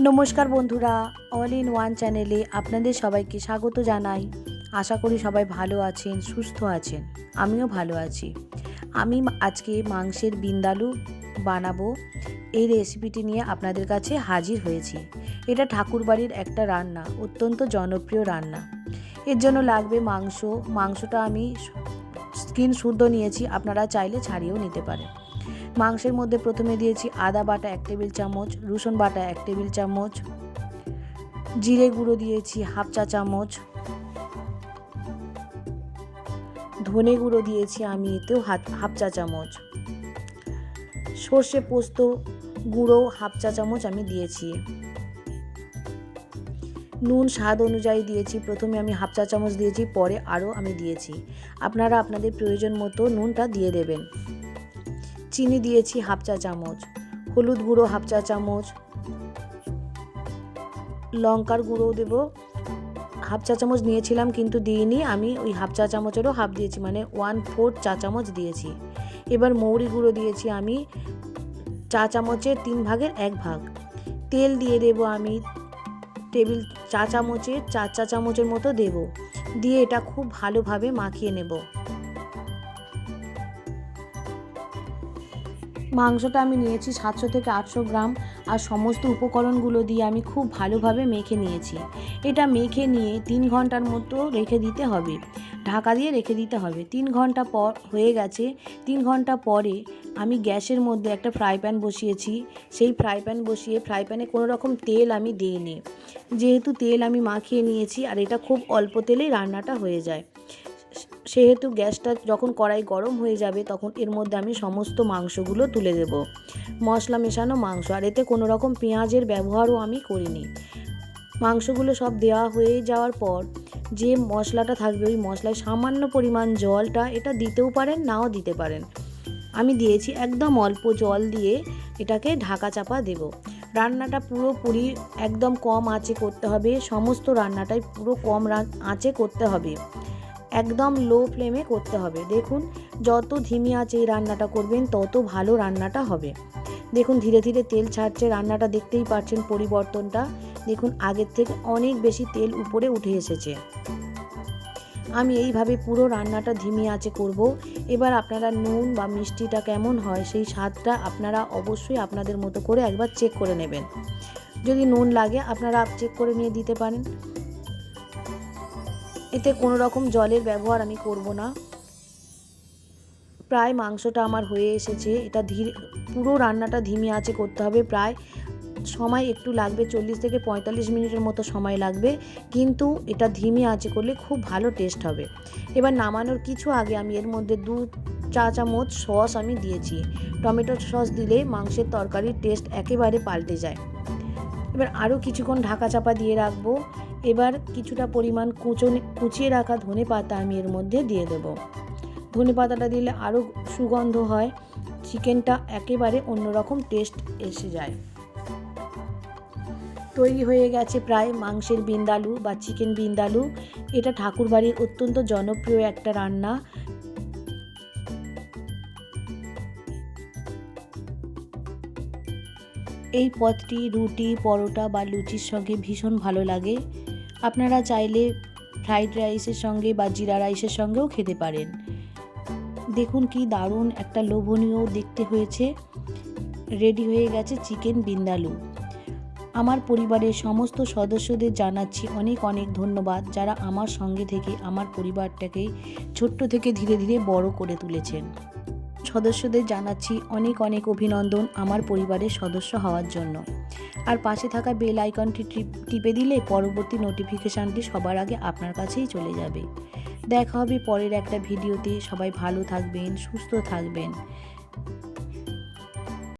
নমস্কার বন্ধুরা all in one চ্যানেলে আপনাদের সবাইকে স্বাগত জানাই। আশা করি সবাই ভালো আছেন, সুস্থ আছেন, আমিও ভালো আছি। আমি আজকে মাংসের বিন্দালু বানাবো। এই রেসিপিটি নিয়ে আপনাদের কাছে হাজির হয়েছি। এটা ঠাকুরবাড়ির একটা রান্না, অত্যন্ত জনপ্রিয় রান্না। এর জন্য লাগবে মাংস। মাংসটা আমি স্কিন শুদ্ধ নিয়েছি, আপনারা চাইলে ছাড়িয়েও নিতে পারেন। মাংসের মধ্যে প্রথমে দিয়েছি আদা বাটা এক টেবিল চামচ, রসুন বাটা এক টেবিল চামচ, জিরে গুঁড়ো দিয়েছি হাফ চা চামচ, ধনে গুঁড়ো দিয়েছি আমি এতেও হাফ চা চামচ। সর্ষে পোস্ত গুঁড়ো হাফ চা চামচ আমি দিয়েছি। নুন স্বাদ অনুযায়ী দিয়েছি, প্রথমে আমি হাফ চা চামচ দিয়েছি, পরে আরও আমি দিয়েছি। আপনারা আপনাদের প্রয়োজন মতো নুনটা দিয়ে দেবেন। চিনি দিয়েছি হাফ চা চামচ, হলুদ গুঁড়ো হাফ চা চামচ, লঙ্কার গুঁড়ো দেব। হাফ চা চামচ নিয়েছিলাম কিন্তু দিইনি, আমি ওই হাফ চা চামচেরও হাফ দিয়েছি মানে ওয়ান ফোর চা চামচ দিয়েছি। এবার মৌরি গুঁড়ো দিয়েছি আমি, চা চামচের তিন ভাগের এক ভাগ। তেল দিয়ে দেব আমি, টেবিল, চা চামচের চার চা চামচের মতো দেব। দিয়ে এটা খুব ভালোভাবে মাখিয়ে নেব। মাংসটা আমি নিয়েছি সাতশো থেকে আটশো গ্রাম আর সমস্ত উপকরণগুলো দিয়ে আমি খুব ভালোভাবে মেখে নিয়েছি। এটা মেখে নিয়ে তিন ঘণ্টার মতো রেখে দিতে হবে। ঢাকা দিয়ে রেখে দিতে হবে। তিন ঘণ্টা পর হয়ে গেছে। তিন ঘণ্টা পরে আমি গ্যাসের মধ্যে একটা ফ্রাই প্যান বসিয়েছি। সেই ফ্রাই প্যান বসিয়ে ফ্রাই প্যানে কোনো রকম তেল আমি দিইনি। যেহেতু তেল আমি মাখিয়ে নিয়েছি আর এটা খুব অল্প তেলেই রান্নাটা হয়ে যায়। সেহেতু গ্যাসটা যখন কড়াই গরম হয়ে যাবে, তখন এর মধ্যে আমি সমস্ত মাংসগুলো তুলে দেব। মশলা মেশানো মাংস, আর এতে কোনো রকম পেঁয়াজের ব্যবহারও আমি করিনি। মাংসগুলো সব দেওয়া হয়ে যাওয়ার পর, যে মশলাটা থাকবে, ওই মশলায় সামান্য পরিমাণ জলটা, এটা দিতেও পারেন, নাও দিতে পারেন। আমি দিয়েছি একদম অল্প জল দিয়ে এটাকে ঢাকা চাপা দেব। রান্নাটা পুরোপুরি একদম কম আঁচে করতে হবে, সমস্ত রান্নাটাই পুরো কম আঁচে করতে হবে। একদম লো ফ্লেমে করতে হবে। দেখুন, যত ধিমি আছে এই রান্নাটা করবেন, তত ভালো রান্নাটা হবে। দেখুন, ধীরে ধীরে তেল ছাড়ছে, রান্নাটা দেখতেই পাচ্ছেন পরিবর্তনটা। দেখুন, আগের থেকে অনেক বেশি তেল উপরে উঠে এসেছে। আমি এইভাবে পুরো রান্নাটা ধিমি আঁচে করব। এবার আপনারা নুন বা মিষ্টিটা কেমন হয়, সেই স্বাদটা আপনারা অবশ্যই আপনাদের মতো করে একবার চেক করে নেবেন। যদি নুন লাগে, আপনারা চেক করে নিয়ে দিতে পারেন। এতে কোনো রকম জলের ব্যবহার আমি করব না। প্রায় মাংসটা আমার হয়ে এসেছে। এটা ধীরে, পুরো রান্নাটা ধিমি আঁচে করতে হবে। প্রায় সময় একটু লাগবে, চল্লিশ থেকে পঁয়তাল্লিশ মিনিটের মতো সময় লাগবে। কিন্তু এটা ধিমি আঁচে করলে খুব ভালো টেস্ট হবে। এবার নামানোর কিছু আগে আমি এর মধ্যে দু চা চামচ সস আমি দিয়েছি। টমেটো সস দিলে মাংসের তরকারির টেস্ট একেবারে পাল্টে যায়। এবার আরও কিছুক্ষণ ঢাকা চাপা দিয়ে রাখব। এবার কিছুটা পরিমাণ কুচো কুচিয়ে রাখা ধনে পাতা আমি এর মধ্যে দিয়ে দেব। ধনে পাতাটা দিলে আরও সুগন্ধ হয়, চিকেনটা একেবারে অন্যরকম টেস্ট এসে যায়। তৈরি হয়ে গেছে প্রায় মাংসের বিন্দালু বা চিকেন বিন্দালু। এটা ঠাকুরবাড়ির অত্যন্ত জনপ্রিয় একটা রান্না। এই পদটি রুটি, পরোটা বা লুচির সঙ্গে ভীষণ ভালো লাগে। আপনারা চাইলে ফ্রাইড রাইসের সঙ্গে বা জিরা রাইসের সঙ্গেও খেতে পারেন। দেখুন কি দারুণ একটা লোভনীয় দেখতে হয়েছে। রেডি হয়ে গেছে চিকেন বিন্দালু। আমার পরিবারের সমস্ত সদস্যদের জানাচ্ছি অনেক অনেক ধন্যবাদ যারা আমার সঙ্গে থেকে আমার পরিবারটাকে ছোট্ট থেকে ধীরে ধীরে বড় করে তুলেছেন। সদস্যদের জানাচ্ছি অনেক অনেক অভিনন্দন আমার পরিবারের সদস্য হওয়ার জন্য। আর পাশে থাকা বেল আইকনটি টিপ- দিলে পরবর্তী নোটিফিকেশানটি সবার আগে আপনার কাছেই চলে যাবে। দেখা হবে পরের একটা ভিডিওতে। সবাই ভালো থাকবেন, সুস্থ থাকবেন।